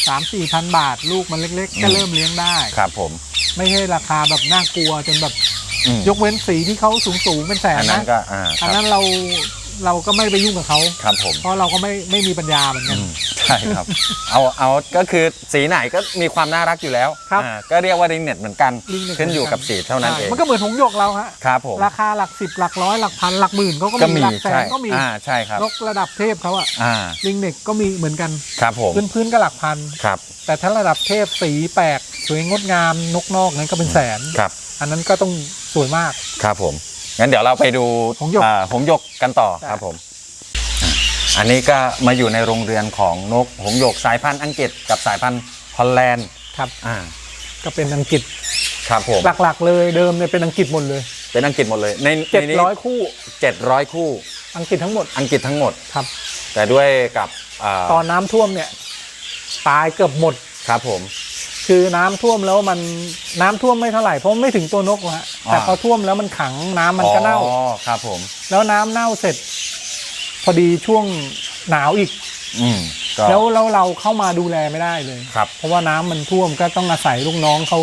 [SPEAKER 2] สามสี่พันบาทลูกมันเล็กๆก็
[SPEAKER 1] อืม
[SPEAKER 2] เริ่มเลี้ยงได้
[SPEAKER 1] ครับผม
[SPEAKER 2] ไม่ใช่ราคาแบบน่ากลัวจนแบบ
[SPEAKER 1] อืม
[SPEAKER 2] ยกเว้นสีที่เขาสูงๆเป็นแสน
[SPEAKER 1] อันนั้น
[SPEAKER 2] นะ
[SPEAKER 1] ก็อ่าค
[SPEAKER 2] อัน
[SPEAKER 1] รับ
[SPEAKER 2] นั้นเรา เราก็ไม่ไปยุ่งกับเขา
[SPEAKER 1] ครับผม
[SPEAKER 2] เพราะเราก็ไม่ไม่มีปัญญาเหมือนกัน
[SPEAKER 1] อืมใช่ครับ เอาเอาก็คือสีไหนก็มีความน่ารักอยู่แล้ว
[SPEAKER 2] ครับ
[SPEAKER 1] อ่าก็เรียกว่าริงเน็ตเหมือนกัน
[SPEAKER 2] ลิงเน็ต
[SPEAKER 1] ขึ้นอยู่กับสีเท่านั้น
[SPEAKER 2] ใช่
[SPEAKER 1] เอง
[SPEAKER 2] มันก็เหมือนหงส์หยกเราฮะ
[SPEAKER 1] ครับผม
[SPEAKER 2] ราคาหลักสิบหลักร้อยหลักพันหลักหมื่นเขาก็
[SPEAKER 1] ก็
[SPEAKER 2] มี
[SPEAKER 1] มี
[SPEAKER 2] หลักแส
[SPEAKER 1] ใช่
[SPEAKER 2] นก็มี
[SPEAKER 1] อ่าใช่ครับ
[SPEAKER 2] นกระดับเทพเขาอะ
[SPEAKER 1] อ่า
[SPEAKER 2] ลิงเน็กก็มีเหมือนกัน
[SPEAKER 1] ครับผม
[SPEAKER 2] พื้นพื้นๆก็หลักพัน
[SPEAKER 1] ครับ
[SPEAKER 2] แต่ถ้าระดับเทพสีแปลกสวยงดงามนกนอกนั้นก็เป็นแสน
[SPEAKER 1] ครับ
[SPEAKER 2] อันนั้นก็ต้องสวยมาก
[SPEAKER 1] ครับผม งั้นเดี๋ยวเราไปดู
[SPEAKER 2] หงส์หยก
[SPEAKER 1] อ่าหงส์หยกกันต่อ
[SPEAKER 2] ใช่
[SPEAKER 1] ครับผมอ่าอันนี้ก็มาอยู่ในโรงเรือนของนกหงส์หยกสายพันธุ์อังกฤษกับสายพันธุ์ฮอลแลนด์
[SPEAKER 2] ครับ
[SPEAKER 1] อ่า
[SPEAKER 2] ก็เป็นอังกฤษ
[SPEAKER 1] ครับผม
[SPEAKER 2] หลักๆ เลยเดิมเนี่ยเป็นอังกฤษหมดเลย
[SPEAKER 1] เป็นอังกฤษหมดเลยใน
[SPEAKER 2] เจ็ด
[SPEAKER 1] ในนี้
[SPEAKER 2] ร้อยคู่
[SPEAKER 1] เจ็ดร้อยคู่
[SPEAKER 2] อังกฤษทั้งหมด
[SPEAKER 1] อังกฤษทั้งหมด
[SPEAKER 2] ครับ
[SPEAKER 1] แต่ด้วยกับอ่า
[SPEAKER 2] ตอนน้ำท่วมเนี่ยตายเกือบหมด
[SPEAKER 1] ครับผม
[SPEAKER 2] คือน้ำท่วมแล้วมันน้ำท่วมไม่เท่าไหร่เพราะไม่ถึงตัวนกหรอกฮะ
[SPEAKER 1] อ่า
[SPEAKER 2] แต่พอท่วมแล้วมันขังน้ำมันก็เน่า
[SPEAKER 1] อ๋อครับผม
[SPEAKER 2] แล้วน้ำเน่าเสร็จ พอดีช่วงหนาวอีก
[SPEAKER 1] อืมก็
[SPEAKER 2] แล้วแล้วเราเข้ามาดูแลไม่ได้เลย
[SPEAKER 1] ครับ
[SPEAKER 2] เพราะว่าน้ำมันท่วมก็ต้องอาศัยลูกน้องเขา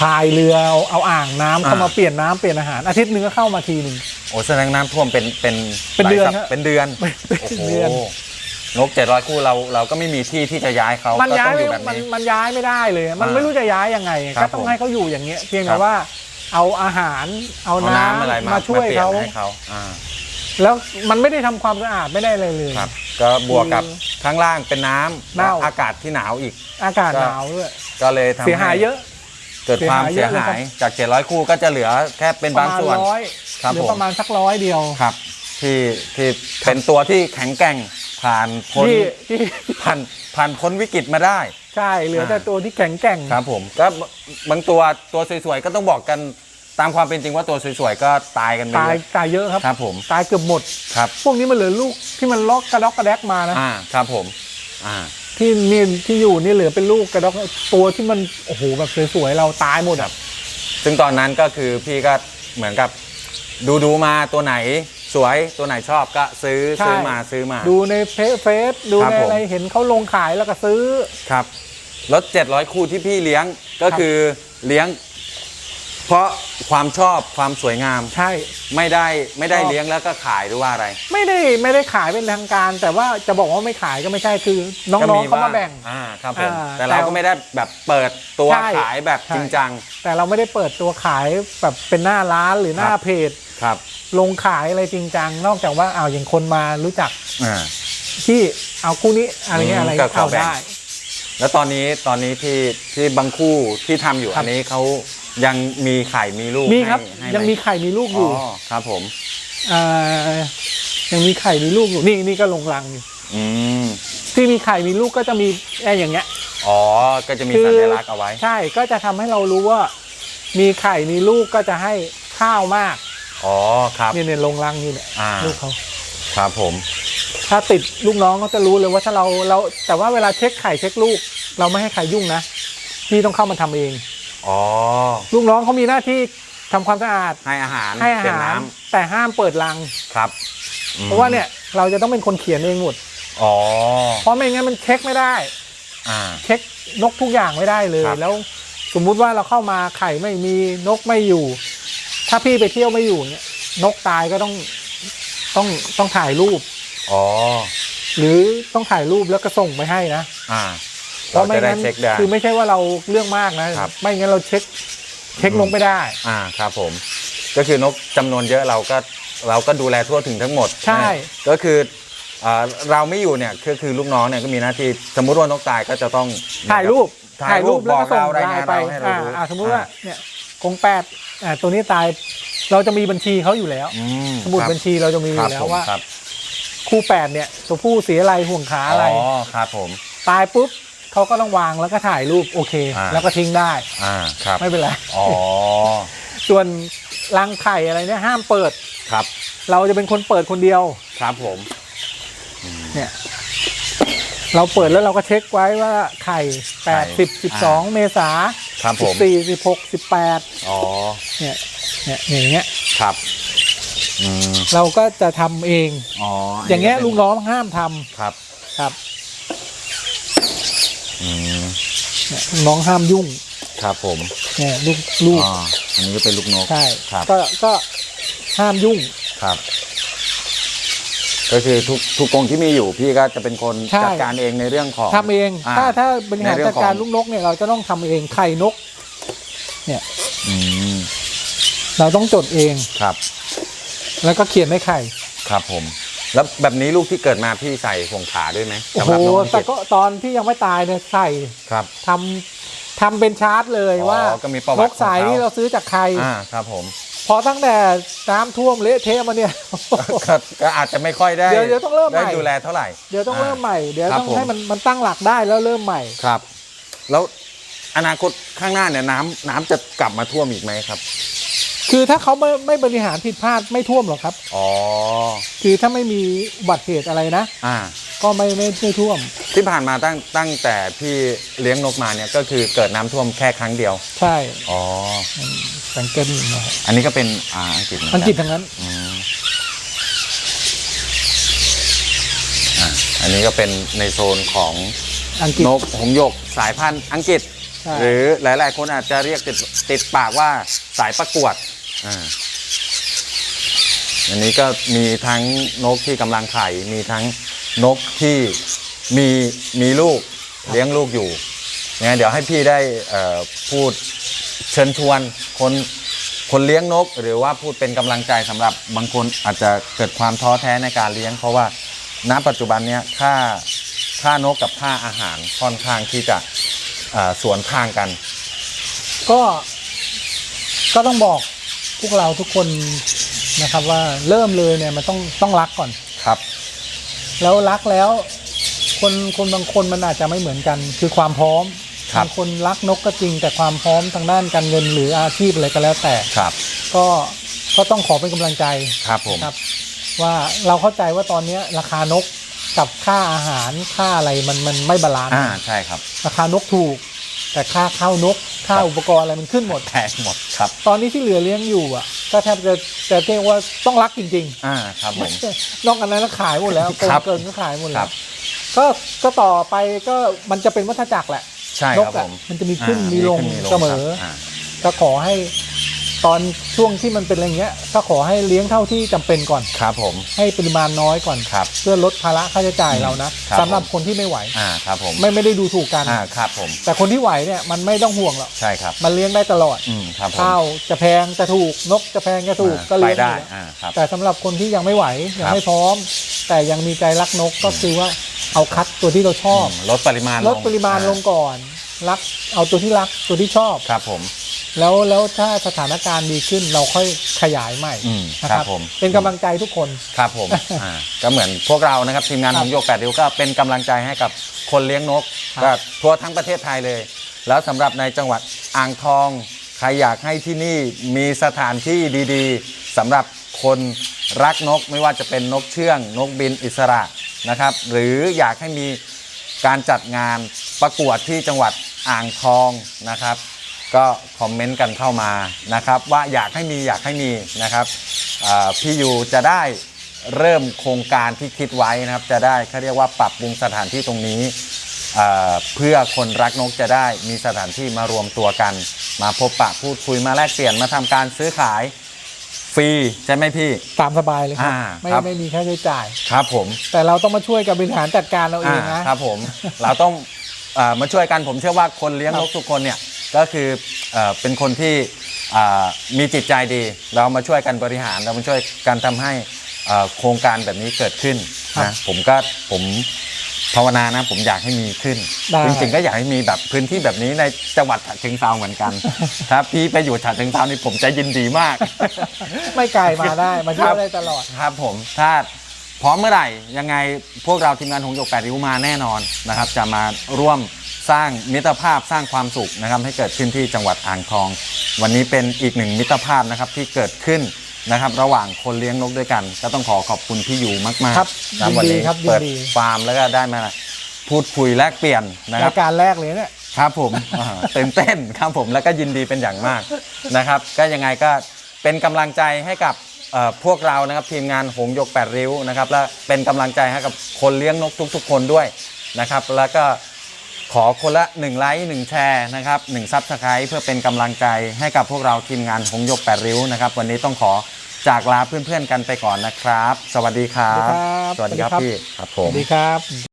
[SPEAKER 2] พายเรือเอาเอาอ่างน้ำเข้ามาเปลี่ยนน้ำเปลี่ยนอาหารอาทิตย์หนึงก็เข้ามาทีหนึ่ง
[SPEAKER 1] โอ้แสดงน้ำท่วมเป็นเป็น
[SPEAKER 2] เป็นเดือน
[SPEAKER 1] หลายสัป
[SPEAKER 2] ฮะ
[SPEAKER 1] เป็นเดือน
[SPEAKER 2] เป็น
[SPEAKER 1] โอ้โห
[SPEAKER 2] เดือ น
[SPEAKER 1] นกเจ็ดร้อยคู่เราเราก็ไม่มีที่ที่จะย้ายเขา
[SPEAKER 2] มัน
[SPEAKER 1] ก็
[SPEAKER 2] ย้า
[SPEAKER 1] ต้
[SPEAKER 2] ย
[SPEAKER 1] องอ
[SPEAKER 2] ไม่
[SPEAKER 1] ยู่แบบ
[SPEAKER 2] มัน
[SPEAKER 1] นี้
[SPEAKER 2] มันย้ายไม่ได้เลย มัน
[SPEAKER 1] อ่า
[SPEAKER 2] ไม่รู้จะย้ายยังไง
[SPEAKER 1] ครั
[SPEAKER 2] ก็
[SPEAKER 1] บ
[SPEAKER 2] ต้อง
[SPEAKER 1] ผม
[SPEAKER 2] ให้เขาอยู่อย่างเงี้ยเพียง
[SPEAKER 1] ครั
[SPEAKER 2] แต่
[SPEAKER 1] บ
[SPEAKER 2] ว่าเอาอาหารเอา
[SPEAKER 1] เอา
[SPEAKER 2] น้ำ
[SPEAKER 1] น้ำอะไรมา
[SPEAKER 2] มาช่วย
[SPEAKER 1] ปลี่น
[SPEAKER 2] เขา
[SPEAKER 1] ให้เขาอ่า
[SPEAKER 2] แล้วมันไม่ได้ทำความสะอาดไม่ได้อะไรเลย
[SPEAKER 1] ครับก็บวกกับ
[SPEAKER 2] คือ
[SPEAKER 1] ข้างล่างเป็นน้ำ
[SPEAKER 2] เน่า
[SPEAKER 1] และอากาศที่หนาวอีก
[SPEAKER 2] อากาศหนาวด้วย
[SPEAKER 1] ก็เลยทำ
[SPEAKER 2] เสียหายเยอะ
[SPEAKER 1] เกิดความ
[SPEAKER 2] เสี
[SPEAKER 1] เสี
[SPEAKER 2] ย
[SPEAKER 1] ย
[SPEAKER 2] หายเยอะเลย
[SPEAKER 1] หา
[SPEAKER 2] ครั
[SPEAKER 1] ย
[SPEAKER 2] บ
[SPEAKER 1] จาก 700 คู่ก็จะเหลือแค่เป็น
[SPEAKER 2] ประ
[SPEAKER 1] บาง
[SPEAKER 2] มาณ
[SPEAKER 1] ส่วน
[SPEAKER 2] ร้อย
[SPEAKER 1] ครับ
[SPEAKER 2] หรือ
[SPEAKER 1] ผม
[SPEAKER 2] ประมาณสักร้อยเดียว
[SPEAKER 1] ครับ ที่ที่เป็นตัวที่แข็งแกร่ง ผ่านพ้น
[SPEAKER 2] ที่ที่
[SPEAKER 1] ผ่านผ่านพ้นวิกฤตมาได้
[SPEAKER 2] ใช่เหลือแต่
[SPEAKER 1] อ่า
[SPEAKER 2] ตัวที่แข็งแกร่ง
[SPEAKER 1] ครับผมก็บางตัวตัวสวยๆก็ต้องบอกกันตามความเป็นจริงว่าตัวสวยๆก็ตายกันไป
[SPEAKER 2] ตาย
[SPEAKER 1] เยอะ
[SPEAKER 2] ตายเยอะครับ
[SPEAKER 1] ครับผม
[SPEAKER 2] ตายเกือบหมด
[SPEAKER 1] ครับ
[SPEAKER 2] พวกนี้มันเหลือลูกที่มันล็อกกระดอกกระแดกมานะ
[SPEAKER 1] อ่าครับผม อ่า
[SPEAKER 2] ที่นี่ที่อยู่นี่เหลือเป็นลูกกระดอกตัวที่มันโอ้โหแบบสวยๆเราตายหมดอะ
[SPEAKER 1] ซึ่งตอนนั้นก็คือพี่ก็เหมือนกับดูดูๆมาตัวไหน สวยตัวไหนชอบก็ซื้อ
[SPEAKER 2] ใช่
[SPEAKER 1] ซื้อมาซื้อมา
[SPEAKER 2] ดูในเฟซเฟซดู
[SPEAKER 1] ครับ
[SPEAKER 2] ใน
[SPEAKER 1] ผม
[SPEAKER 2] อะไรเห็นเขาลงขายแล้วก็ซื้อ
[SPEAKER 1] ครับรถ700 คู่ที่พี่เลี้ยงก็
[SPEAKER 2] ครับ
[SPEAKER 1] คือเลี้ยง เพราะความชอบความสวยงาม
[SPEAKER 2] ใช่
[SPEAKER 1] ไม่ได้ไม่ได้
[SPEAKER 2] ชอบ
[SPEAKER 1] เลี้ยงแล้วก็ขายหรือว่าอะไร
[SPEAKER 2] ไม่ได้ไม่ได้ขายเป็นทางการ แต่ว่าจะบอกว่าไม่ขายก็ไม่ใช่คือน้องๆเขามาแบ่ง
[SPEAKER 1] อ่าครับผม
[SPEAKER 2] อ่า
[SPEAKER 1] แต่เรา
[SPEAKER 2] แต่
[SPEAKER 1] ก็ไม่ได้แบบเปิดตัว
[SPEAKER 2] ใช่
[SPEAKER 1] ขายแบบ
[SPEAKER 2] ใช่
[SPEAKER 1] จริงจัง
[SPEAKER 2] แต่เราไม่ได้เปิดตัวขายแบบเป็นหน้าร้านหรือหน้า
[SPEAKER 1] ครับ
[SPEAKER 2] เพจ
[SPEAKER 1] ครับ
[SPEAKER 2] ลงขายอะไรจริงจังนอกจากว่าเอาอย่างคนมารู้จัก
[SPEAKER 1] อ่า
[SPEAKER 2] ที่เอาคู่นี้อะไรเงี้ย
[SPEAKER 1] อืม
[SPEAKER 2] อะไร
[SPEAKER 1] ก็ขอ
[SPEAKER 2] เอา
[SPEAKER 1] แบ่ง
[SPEAKER 2] ได้
[SPEAKER 1] แล้วตอนนี้ตอนนี้ที่ที่บางคู่ที่ทำอยู่
[SPEAKER 2] ครับ
[SPEAKER 1] อันนี้เขา ยังมีไข่มีลูก
[SPEAKER 2] มีครับ
[SPEAKER 1] ให้ให้ไห
[SPEAKER 2] ยังมีไข่มีลูกอยู่
[SPEAKER 1] อ๋อครับผม
[SPEAKER 2] อ่ายังมีไข่มีลูกอยู่นี่นี่ก็ลงรังอยู่
[SPEAKER 1] อืม
[SPEAKER 2] ที่มีไข่มีลูกก็จะมีไอ้อย่างเงี้ย
[SPEAKER 1] อ๋อก็จะมี
[SPEAKER 2] คือ
[SPEAKER 1] สัญลักษณ์เอาไว้
[SPEAKER 2] ใช่ก็จะทำให้เรารู้ว่า มีไข่มีลูกก็จะให้ข้าวมาก
[SPEAKER 1] อ๋อครับ
[SPEAKER 2] เนี่ยเนี่ยลงรังอยู่เนี่ย
[SPEAKER 1] อ่า
[SPEAKER 2] ลูกเขา
[SPEAKER 1] ครับผม
[SPEAKER 2] ถ้าติดลูกน้องก็จะรู้เลยว่าถ้าเราเราแต่ว่าเวลาเช็คไข่เช็คลูก เราไม่ให้ใครยุ่งนะพี่ต้องเข้ามาทำเอง
[SPEAKER 1] อ๋อ
[SPEAKER 2] ลูกน้องเขามีหน้าที่ทำความสะอาด
[SPEAKER 1] ให้อาหาร
[SPEAKER 2] ให้อา
[SPEAKER 1] เปลี่ยน
[SPEAKER 2] หาร
[SPEAKER 1] น้
[SPEAKER 2] แต่ห้ามเปิดรังำ
[SPEAKER 1] ครับอืม
[SPEAKER 2] เพราะว่าเนี่ยเราจะต้องเป็นคนเขียนเองหมด
[SPEAKER 1] อ๋อ
[SPEAKER 2] เพราะไม่งั้นมันเช็คไม่ได้
[SPEAKER 1] อ่า
[SPEAKER 2] เช็คนกทุกอย่างไม่ได้เลย
[SPEAKER 1] ครับ
[SPEAKER 2] แล้วสมมุติว่าเราเข้ามาไข่ไม่มีนกไม่อยู่ ถ้าพี่ไปเที่ยวไม่อยู่เนี่ยนกตายก็ต้องต้องต้องถ่ายรูป
[SPEAKER 1] อ๋อ
[SPEAKER 2] หรือต้องถ่ายรูปแล้วก็ส่งไปให้นะ
[SPEAKER 1] อ่า
[SPEAKER 2] เพ
[SPEAKER 1] เรา
[SPEAKER 2] ราะไม่
[SPEAKER 1] จะได้
[SPEAKER 2] งั้น
[SPEAKER 1] เช็คได้
[SPEAKER 2] คือไม่ใช่ว่าเราเรื่องมากนะ ครับ ไม่งั้นเราเช็คเช็คนกไม่ได้
[SPEAKER 1] อ่าครับผม ก็คือนกจำนวนเยอะเราก็เราก็ดูแลทั่วถึงทั้งหมด
[SPEAKER 2] ใช่
[SPEAKER 1] นะก็คืออ่าเราไม่อยู่เนี่ยก็คือลูกน้องเนี่ยก็มีหน้าที่สมมุติว่านกตายก็จะต้อง
[SPEAKER 2] ถ่ายรูป
[SPEAKER 1] ถ่ายรูป
[SPEAKER 2] แล้วก็ส่ง
[SPEAKER 1] บอกเราราย
[SPEAKER 2] ไล
[SPEAKER 1] งาน
[SPEAKER 2] น์ไป
[SPEAKER 1] เราให้เรา
[SPEAKER 2] อ่า
[SPEAKER 1] รู้
[SPEAKER 2] อ่าสมมุติว่า
[SPEAKER 1] อ่า
[SPEAKER 2] เนี่ยกรงแปดอ่าตัวนี้ตายเราจะมีบัญชีเขาอยู่แล้ว
[SPEAKER 1] อืม
[SPEAKER 2] สมุด
[SPEAKER 1] ครับ
[SPEAKER 2] บัญชีเราจะมีอ
[SPEAKER 1] ครับ
[SPEAKER 2] ยู่แล้
[SPEAKER 1] ผ
[SPEAKER 2] ว
[SPEAKER 1] ม
[SPEAKER 2] ว่า
[SPEAKER 1] ครับ
[SPEAKER 2] คู่แปดเนี่ยตัวผู้สีอะไรห่วงขาอะไร
[SPEAKER 1] อ๋อครับผม
[SPEAKER 2] ตายปุ๊บ เขาก็ต้องวางแล้วก็ถ่ายรูปโอเค
[SPEAKER 1] อ่า
[SPEAKER 2] แล้วก็ทิ้งได้
[SPEAKER 1] อ่าครับ
[SPEAKER 2] ไม่เป็นไร
[SPEAKER 1] อ๋อ
[SPEAKER 2] ส่วนรังไข่อะไรเนี่ยห้ามเปิด
[SPEAKER 1] ครับ
[SPEAKER 2] เราจะเป็นคนเปิดคนเดียว
[SPEAKER 1] ครับผม
[SPEAKER 2] เนี่ยเราเปิดแล้วเราก็เช็คไว้ว่าไข่แปดสิบสิบสองเมษา
[SPEAKER 1] ครับผ
[SPEAKER 2] สิบ
[SPEAKER 1] ม
[SPEAKER 2] สี่สิบหกสิบแปด
[SPEAKER 1] อ๋อ
[SPEAKER 2] เนี่ยเนี่ยอย่างเงี้ย
[SPEAKER 1] ครับอืม
[SPEAKER 2] เราก็จะทำเอง
[SPEAKER 1] อ๋อ
[SPEAKER 2] อ
[SPEAKER 1] อย่าง
[SPEAKER 2] เงี้ย
[SPEAKER 1] ป็
[SPEAKER 2] ลูกน้องห้ามทำ
[SPEAKER 1] ครับ
[SPEAKER 2] ครับ
[SPEAKER 1] อืม
[SPEAKER 2] เนี่ยลูกน้องห้ามยุ่ง
[SPEAKER 1] ครับผม
[SPEAKER 2] เนี่ยลูกลูก
[SPEAKER 1] อ๋ออันนี้ก็เป็นลูกนก
[SPEAKER 2] ใช่
[SPEAKER 1] ครับ
[SPEAKER 2] ก็ก็ห้ามยุ่ง
[SPEAKER 1] ครับ ก็คือทุกทุกกรงที่มีอยู่ พี่ก็จะเป็นคน
[SPEAKER 2] ใช่
[SPEAKER 1] จัดการเองในเรื่องของ
[SPEAKER 2] ทำเอง
[SPEAKER 1] อ่า
[SPEAKER 2] ถ้าถ้าบริหาร
[SPEAKER 1] ในเรื่อง
[SPEAKER 2] จัดการ
[SPEAKER 1] ของ
[SPEAKER 2] ลูกนกเนี่ยเราจะต้องทำเองไข่นกเนี่ย
[SPEAKER 1] อืม
[SPEAKER 2] เราต้องจดเอง
[SPEAKER 1] ครับ
[SPEAKER 2] แล้วก็เขียนในไข่
[SPEAKER 1] ครับผม แล้วแบบนี้ลูกที่เกิดมาพี่ใส่ห่วงขาด้วยไหม
[SPEAKER 2] โอ้
[SPEAKER 1] สำ
[SPEAKER 2] โห
[SPEAKER 1] หรับนกอัง
[SPEAKER 2] แต่
[SPEAKER 1] กฤษ
[SPEAKER 2] ก็ตอนที่ยังไม่ตายเนี่ยใส่
[SPEAKER 1] ครับ
[SPEAKER 2] ทำทำเป็นชาร์ตเลย
[SPEAKER 1] อ๋อ
[SPEAKER 2] ว่า
[SPEAKER 1] ก็มีประวั
[SPEAKER 2] น
[SPEAKER 1] ติ
[SPEAKER 2] กสาย
[SPEAKER 1] ของเขา
[SPEAKER 2] นี่เราซื้อจากใคร
[SPEAKER 1] อ่าครับผม
[SPEAKER 2] พอตั้งแต่น้ำท่วมเละเทะมาเนี่ย
[SPEAKER 1] ก็ก็อาจจะไม่ค่อยได้
[SPEAKER 2] เดี๋ยวเดี๋ยวต้องเริ่มใหม่
[SPEAKER 1] ได้ดูแลเท่าไหร่
[SPEAKER 2] เดี๋ยวต้องเริ่มใหม่ เดี๋ยว
[SPEAKER 1] ครับ
[SPEAKER 2] ต้อง
[SPEAKER 1] ผม
[SPEAKER 2] ให้มันมันตั้งหลักได้แล้วเริ่มใหม่
[SPEAKER 1] ครับ แล้วอนาคตข้างหน้าเนี่ยน้ำน้ำจะกลับมาท่วมอีกไหมครับ
[SPEAKER 2] คือถ้าเขาไม่ไม่บริหารผิดพลาดไม่ท่วมหรอกครับ
[SPEAKER 1] อ๋อ
[SPEAKER 2] คือถ้าไม่มีอุบัติเหตุอะไรนะ
[SPEAKER 1] อ่า
[SPEAKER 2] ก็ไม่ไม่ไม่ท่วม
[SPEAKER 1] ที่ผ่านมาตั้งตั้งแต่พี่เลี้ยงนกมาเนี่ยก็คือเกิดน้ำท่วมแค่ครั้งเดียว
[SPEAKER 2] ใช่
[SPEAKER 1] อ๋อ
[SPEAKER 2] สังเกตนะครับ
[SPEAKER 1] อันนี้ก็เป็นอ่าอังกฤษเหมือน
[SPEAKER 2] อัง
[SPEAKER 1] กั
[SPEAKER 2] กฤษทั้งนั้น
[SPEAKER 1] อืมอ่าอันนี้ก็เป็นในโซนของ
[SPEAKER 2] อังกฤษ
[SPEAKER 1] นกหงส์หยกสายพันธุ์อังกฤษ
[SPEAKER 2] ใช่
[SPEAKER 1] หรือหลาย ๆ คนอาจจะเรียกติดติดปากว่าสายประกวด อ่าอันนี้ก็มีทั้งนกที่กำลังไข่ มีทั้งนกที่มีมีลูกเลี้ยงลูกอยู่เนี่ยเดี๋ยวให้พี่ได้เอ่อพูดเชิญชวนคนคนเลี้ยงนก หรือว่าพูดเป็นกำลังใจสำหรับบางคนอาจจะเกิดความท้อแท้ในการเลี้ยง เพราะว่าณปัจจุบันเนี้ยค่าค่านกกับค่าอาหารค่อนข้างที่จะอ่าสวนทางกัน
[SPEAKER 2] ก็ก็ต้องบอก พวกเราทุกคนนะครับว่าเริ่มเลยเนี่ยมันต้องต้องรักก่อน
[SPEAKER 1] ครับ
[SPEAKER 2] แล้วรักแล้ว คนคนบางคนมันอาจจะไม่เหมือนกัน คือความพร้อม
[SPEAKER 1] ครับ
[SPEAKER 2] บางคนรักนกก็จริง แต่ความพร้อมทางด้านการเงินหรืออาชีพอะไรก็แล้วแต่
[SPEAKER 1] ครับ
[SPEAKER 2] ก็ก็ต้องขอเป็นกำลังใจ
[SPEAKER 1] ครับผม
[SPEAKER 2] ครับ ว่าเราเข้าใจว่าตอนนี้ราคานกกับค่าอาหารค่าอะไรมันมันไม่บาลานซ์
[SPEAKER 1] อ่าใช่ครับ
[SPEAKER 2] ราคานกถูก แต่ค่าข้าวนกค่า
[SPEAKER 1] ครับ
[SPEAKER 2] อุปกรณ์อะไรมันขึ้นหมด
[SPEAKER 1] แพงหมดครับ
[SPEAKER 2] ตอนนี้ที่เหลือเลี้ยงอยู่อะก็แทบจะจะเรียกว่าต้องรักจริง
[SPEAKER 1] อ่าครับผม
[SPEAKER 2] ๆนอกจากนั้นก็ขายหมดแล้วโกง
[SPEAKER 1] ครับ
[SPEAKER 2] เกินก็ขายหมด
[SPEAKER 1] ค
[SPEAKER 2] แล้
[SPEAKER 1] รั
[SPEAKER 2] ว
[SPEAKER 1] บ
[SPEAKER 2] ก็ก็ต่อไปก็มันจะเป็นวัฏจักรแหละ
[SPEAKER 1] ใช่
[SPEAKER 2] น
[SPEAKER 1] ค
[SPEAKER 2] ก
[SPEAKER 1] รับ
[SPEAKER 2] อะ
[SPEAKER 1] ผม
[SPEAKER 2] มันจะมีขึ้น
[SPEAKER 1] อ่า
[SPEAKER 2] มีลง
[SPEAKER 1] ขึ้น
[SPEAKER 2] เสมอ
[SPEAKER 1] ครับา
[SPEAKER 2] ก็ขอให้ ตอนช่วงที่มันเป็นอะไรเงี้ยก็ขอให้เลี้ยงเท่าที่จำเป็นก่อน
[SPEAKER 1] ครับผม
[SPEAKER 2] ให้ปริมาณน้อยก่อน
[SPEAKER 1] ครับ
[SPEAKER 2] เพื่อลดภาระค่าใช้จ่ายเรานะครับสำหรับคนที่ไม่ไหว
[SPEAKER 1] อ่าครับผม
[SPEAKER 2] ไม่ไม่ได้ดูถูกกัน
[SPEAKER 1] อ่าครับผม
[SPEAKER 2] แต่คนที่ไหวเนี่ยมันไม่ต้องห่วงหรอก
[SPEAKER 1] ใช่ครับ
[SPEAKER 2] มันเลี้ยงได้ตลอด
[SPEAKER 1] อืมครับผม
[SPEAKER 2] ข้าวจะแพงจะถูกนกจะแพงจะถูก
[SPEAKER 1] อ่า
[SPEAKER 2] ก็เลี้ยง
[SPEAKER 1] ไปได้
[SPEAKER 2] อยู่แล้ว
[SPEAKER 1] อ่าครับ
[SPEAKER 2] แต่สำหรับคนที่ยังไม่ไหวยัง
[SPEAKER 1] ครับ
[SPEAKER 2] ไม่พร้อม แต่ยังมีใจรักนกก็คือว่าเอาคัดตัวที่เราชอบ
[SPEAKER 1] อืมลดปริมาณ
[SPEAKER 2] ลดปริมาณลง
[SPEAKER 1] อ่
[SPEAKER 2] ก่อนรักเอาตัวที่รักตัวที่ชอบ
[SPEAKER 1] ครับผม
[SPEAKER 2] แล้วแล้วถ้าสถานการณ์ดีขึ้นเราค่อยขยายใหม่
[SPEAKER 1] อืม
[SPEAKER 2] นะครับ
[SPEAKER 1] ผม
[SPEAKER 2] เป็นกำลังใจทุกคน
[SPEAKER 1] ครับผมอ่าก็เหมือนพวกเรานะครับทีมงาน
[SPEAKER 2] ครั
[SPEAKER 1] ข
[SPEAKER 2] บ
[SPEAKER 1] องโยกแปดริ้วก็เป็นกำลังใจให้กับคนเลี้ยงนก
[SPEAKER 2] ครับ
[SPEAKER 1] ก็ทั่วทั้งประเทศไทยเลย แล้วสำหรับในจังหวัดอ่างทองใครอยากให้ที่นี่มีสถานที่ดีๆสำหรับคนรักนกไม่ว่าจะเป็นนกเชื่อง นกบินอิสระนะครับ หรืออยากให้มีการจัดงานประกวดที่จังหวัดอ่างทองนะครับ ก็คอมเมนต์กันเข้ามานะครับ ว่าอยากให้มีอยากให้มีนะครับอ่าพี่ยูจะได้เริ่มโครงการที่คิดไว้นะครับ จะได้เขาเรียกว่าปรับปรุงสถานที่ตรงนี้อ่าเพื่อคนรักนกจะได้มีสถานที่มารวมตัวกัน มาพบปะพูดคุยมาแลกเปลี่ยนมาทำการซื้อขายฟรีใช่ไหมพี่
[SPEAKER 2] ตามสบายเลยครับ
[SPEAKER 1] อ่า
[SPEAKER 2] ไม่
[SPEAKER 1] ครับ
[SPEAKER 2] ไม่มีค่าใช้จ่าย
[SPEAKER 1] ครับผม
[SPEAKER 2] แต่เราต้องมาช่วยกันบริหารจัดการเราเองนะ
[SPEAKER 1] อ่าครับผม เราต้องเออมาช่วยกันผมเชื่อว่าคนเลี้ยง
[SPEAKER 2] ครับ
[SPEAKER 1] นกทุกคนเนี่ย ก็คือเออเป็นคนที่อ่ามีจิตใจดี เรามาช่วยกันบริหารเรามาช่วยกันทำให้เอ่อโครงการแบบนี้เกิดขึ้นนะผมก็ผมภาวนานะผมอยากให้มีขึ้น
[SPEAKER 2] ได้
[SPEAKER 1] จริงๆก็อยากให้มีแบบพื้นที่แบบนี้ในจังหวัดฉะเชิงเทราเหมือนกัน ถ้าพี่ไปอยู่ฉะเชิงเทรานี่ผมจะยินดีมาก
[SPEAKER 2] ไม่ไกลมาได้มาเที่ยวได้ตลอด
[SPEAKER 1] ครับผมถ้าพร้อมเมื่อไหร่ยังไงพวกเราทีมงานหงส์หยกแปดริ้วมาแน่นอนนะครับ จะมาร่วม สร้างมิตรภาพสร้างความสุขนะครับให้เกิดขึ้นที่จังหวัดอ่างทอง วันนี้เป็นอีกหนึ่งมิตรภาพนะครับที่เกิดขึ้นนะครับระหว่างคนเลี้ยงนกด้วยกัน ก็ต้องขอขอบคุณพี่ยูมากๆ
[SPEAKER 2] ครับ
[SPEAKER 1] นะ
[SPEAKER 2] ยินดี
[SPEAKER 1] วันี้
[SPEAKER 2] ครับยินดี
[SPEAKER 1] เปิดฟาร์มแล้วก็ได้มาพูดคุยแลกเปลี่ยนนะค
[SPEAKER 2] รา
[SPEAKER 1] รับ
[SPEAKER 2] ยการแรกเลยเนี่ย
[SPEAKER 1] ครับผม อ่าตื่นเต้นครับผมแล้วก็ยินดีเป็นอย่างมากนะครับ ก็ยังไงก็เป็นกำลังใจให้กับเอ่อพวกเรานะครับทีมงานหงส์หยกแปดริ้วนะครับและเป็นกำลังใจให้กับคนเลี้ยงนกทุก ๆ คนด้วยนะครับ แล้วก็ ขอคนละ 1 ไลค์1แชร์นะครับ1ซับสไครต์เพื่อเป็นกำลังใจให้กับพวกเราทีมงานหงส์หยกแปดริ้วนะครับ วันนี้ต้องขอจากลาเพื่อนๆกันไปก่อนนะครับ สวัสดีครับ
[SPEAKER 2] สวัสดีครับ
[SPEAKER 1] สวัสดีครับพี่ครับผ
[SPEAKER 2] ส
[SPEAKER 1] ม
[SPEAKER 2] วัสดีครับ